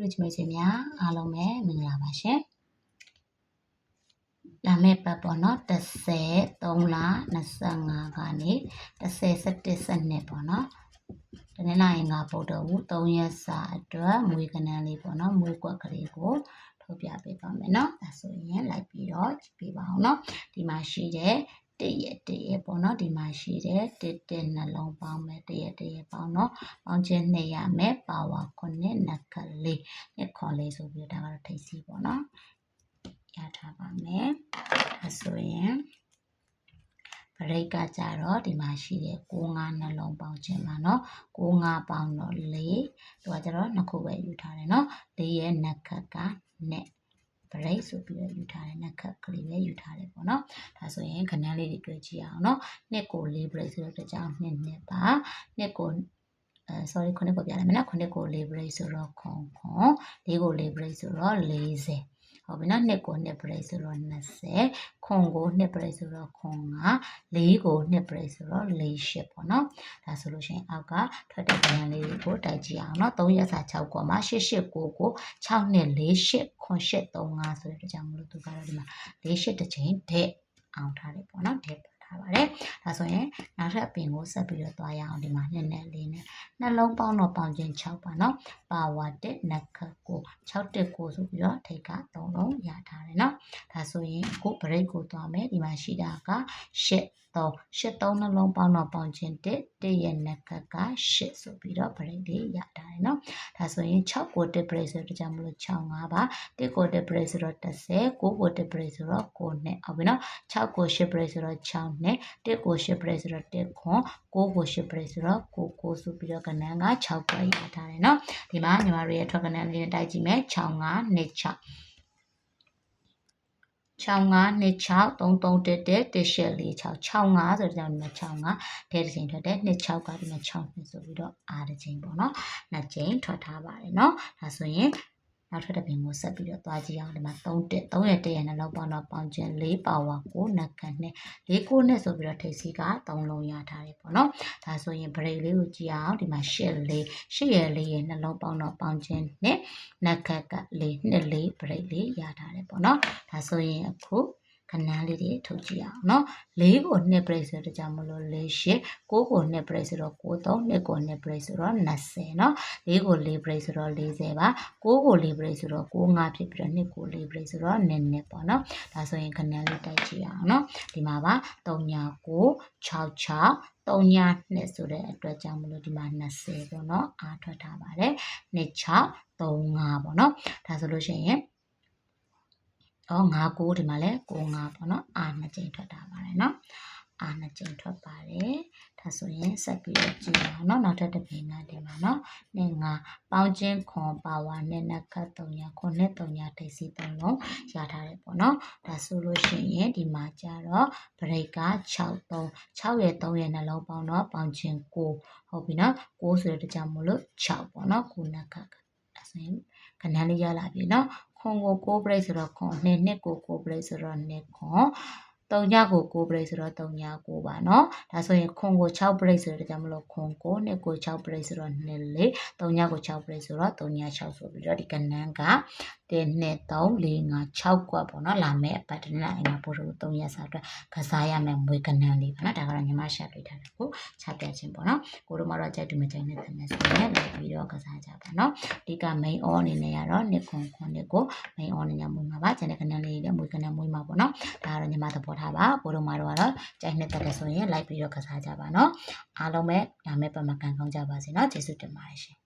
လူချမိတ်ဆွေများအားလုံးပဲမင်္ဂလာပါရှင်လာမယ့်ပတ်ပေါ့နော်30 3လ25ကနေ30 17 12ပေါ့နော်တနင်္လာရင်ငါပုတ်တော်ဘူး3ရက်စာအတွက်မွေးကနန်းလေးပေါ့နော်မွေးကွက်ကလေးကိုထုတ်ပြပေးပါမယ်နော်ဒါဆိုရင်လိုက်ပြီးတော့ကြည့်ပေးပါအောင်နော်ဒီမှာရှိတဲ့တရက်တရက်ပေါ့နော်ဒီမှာရှိတဲ့တစ်တစ်နှလုံးပေါင်းမယ်တရက်တရက်ပေါင်းနော်ပေါင်းခြင်း2ရမယ်ပါဝါ9နက်က လေးနှစ်ခွန်လေးဆိုပြီးတော့ဒါကတော့ထိပ်စီးပေါ့နော်ရထားပါမယ်ဒါဆိုရင်ပရိတ်ကကြတော့ဒီမှာရှိတဲ့6 5နှလုံးပေါင်းခြင်းပါเนาะ6 5ပေါင်းတော့4သူကကြတော့နှစ်ခုပဲယူထားတယ်เนาะ4ရဲ့နက်ခတ်ကနဲ့ပရိတ်ဆိုပြီးတော့ယူထားတယ်နက်ခတ်ကလေးပဲယူထားတယ်ပေါ့နော်ဒါဆိုရင်ခဏန်းလေးတွေတွေ့ကြည့်အောင်เนาะနှစ်ကို4ပရိတ်ဆိုတော့ကြောင်းနှစ်နှစ်ပါနှစ်ကို အဲ sorry ခုနှစ်ကိုပြလိုက်မယ်နော်ခုနှစ်ကို4 break ဆိုတော့ခွန်ခွန်၄ကို4 break ဆိုတော့40ဟုတ်ပြီနော်နှစ်ကို2 break ဆိုတော့20ခွန်ကို2 break ဆိုတော့ခွန်က၄ကို2 break ဆိုတော့48ပေါ့နော်ဒါဆိုလို့ရှိရင်အောက်ကထွက်တဲ့ပြန်လေးတွေကိုတိုက်ကြည့်အောင်နော်3ရက်စာ6ကွာမှာ889ကို6နဲ့48ခွန်835ဆိုတဲ့ကြောင့်မလို့သူကတော့ဒီမှာ48တစ်ချိန်ဒက်အောင်ထားတယ်ပေါ့နော်ဒက် ထားပါတယ်။ဒါဆိုရင်နောက်ထပ်ပင်ကိုဆက်ပြီးတော့သွားရအောင်ဒီမှာနှစ်နဲ့လေးနဲ့နှလုံးပေါင်းတော့ပေါင်းချင်း6ပါနော်။ပါဝါတက်နက်ခတ်ကို6တက်ကိုဆိုပြီးတော့ထိတ်က3လုံးရထားတယ်နော်။ ဒါဆိုရင်ကိုဘရိတ်ကိုသွားမယ်ဒီမှာရှိတာက8 3 8 3နှလုံးပေါင်းတော့ပေါင်းချင်းတက်တက်ရဲ့နက်ကက8ဆိုပြီးတော့ဗရိတ်လေးရထားတယ်နော်။ဒါဆိုရင်6ကိုတက်ဗရိတ်ဆိုတော့ကြောင့်မလို့6 5ပါတက်ကိုတက်ဗရိတ်ဆိုတော့30 9ကိုတက်ဗရိတ်ဆိုတော့9နဲ့ဟုတ်ပြီနော်။6ကို8ဗရိတ်ဆိုတော့6နဲ့1ကို8ပရိတ်ဆိုတော့1ခွန်9ကို8ပရိတ်ဆိုတော့9 9ဆိုပြီးတော့ကဏ္ဍက6ပဲရထားတယ်เนาะဒီမှာညီမတို့ရဲ့ထွက်ကဏ္ဍလေးနဲ့တိုက်ကြည့်မယ်6 5 2 6 65 26 33တက်တက်တက်ရှက်4 6 65ဆိုတော့ဒီမှာ65တဲ့တစ်ချိန်ထွက်တယ်26ကဒီမှာ6နှစ်ဆိုပြီးတော့အားတစ်ချိန်ပေါ့နော်နှစ်ချိန်ထွက်ထားပါတယ်เนาะဒါဆိုရင် နောက်ထပ်တစ်ပင်ကိုဆက်ပြီးတော့သွားကြည့်အောင်ဒီမှာ3တက်3ရက်တက်ရနှလုံးပေါင်းတော့ပေါင်းခြင်း4ပါဝါကိုနက်ကန်နဲ့4ကိုနဲ့ဆိုပြီးတော့ထိပ်စီးက3လုံးရထားတယ်ပေါ့နော်ဒါဆိုရင် break လေးကိုကြည့်အောင်ဒီမှာ8လေး8ရက်လေးရဲ့နှလုံးပေါင်းတော့ပေါင်းခြင်းနဲ့နက်ကက်က4နှစ်လေး break လေးရထားတယ်ပေါ့နော်ဒါဆိုရင်အခု ခဏလေးတွေထုတ်ကြည့်အောင်နော်၄ကို2 break ဆိုတော့ကြောင့်မလို့၄ရှစ်9ကို 2 break ဆိုတော့9 3 2ကို2 break ဆိုတော့20နော်၄ကို4 break ဆိုတော့40ပါ9ကို4 break ဆိုတော့9 5ဖြစ်ပြီးတော့2ကို4 break ဆိုတော့နည်းနည်းပေါ့နော်ဒါဆိုရင်ခဏလေးတိုက်ကြည့်အောင်နော်ဒီမှာပါ3ညာ9 66 3ညာ2ဆိုတဲ့အတွက်ကြောင့်မလို့ဒီမှာ20ပေါ့နော်အားထွက်ထားပါတယ်26 35ပေါ့နော်ဒါဆိုလို့ရှိရင် ဩ9 9ဒီမှာလဲ9 9ပေါ့နော်အာနှစ်ကြိမ်ထွက်တာပါတယ်နော်အာနှစ်ကြိမ်ထွက်ပါတယ်ဒါဆိုရင်ဆက်ပြီးတော့ကြည့်အောင်နော်နောက်ထပ်တစ်ပြင်နဲ့တင်ပါနော်နေ့ငါပေါင်းချင်းခွန်ပါဝါနဲ့နက်ခတ်3ညခွန်နဲ့3ညဒိတ်စီ3လုံးရထားတယ်ပေါ့နော်ဒါဆိုလို့ရှိရင်ဒီမှာကြတော့ break က6 3 6ရဲ့3ရဲ့နှလုံးပေါင်းတော့ပေါင်းချင်း9ဟုတ်ပြီနော်9ဆိုတဲ့ကြောင့်မလို့6ပေါ့နော်9နက်ခတ်ဒါဆိုရင်ခဏလေးရလာပြီနော် ခွန်ကိုကိုးပရိတ်ဆိုတော့ခွန်နှစ်နှစ်ကိုကိုးပရိတ်ဆိုတော့နှစ်ခွန်တုံညကိုကိုပရိတ်ဆိုတော့တုံညကိုပါနော်ဒါဆိုရင်ခွန်ကို6ပရိတ်ဆိုတော့ကြောင့်မလို့ခွန်ကိုနှစ်ကို6ပရိတ်ဆိုတော့နှစ်လေးတုံညကို6ပရိတ်ဆိုတော့တုံည6ဆိုပြီးတော့ဒီကဏ္ဍက 1 2 3 4 5 6ကွက်ပေါ့နော်လာမဲ့အပတ်တနင်္လာနေ့မှာပို့လို့3ရက်စာအတွက်ကစားရမယ်မွေးကနန်လေးပေါ့နော်ဒါကတော့ညီမရှာပေးထားတာကိုချပြခြင်းပေါ့နော်ကိုတို့မတော့ကြိုက်တူမကြိုက်နဲ့တင်နေစနေလာပြီးတော့ကစားကြပါနော်ဒီက main on အနေနဲ့ကတော့နှစ်ခွန်ခွန်နှစ်ကို main on အနေနဲ့မွေးမှာပါကျန်တဲ့ကနန်လေးတွေလည်းမွေးကနန်မွေးမှာပေါ့နော်ဒါကတော့ညီမသဘောထားပါကိုတို့မတော့ကတော့ကြိုက်နှစ်တက်တယ်ဆိုရင်လိုက်ပြီးတော့ကစားကြပါနော်အားလုံးပဲဒါမဲ့ပမကန်ကောင်းကြပါစေနော်ကျေးဇူးတင်ပါတယ်ရှင်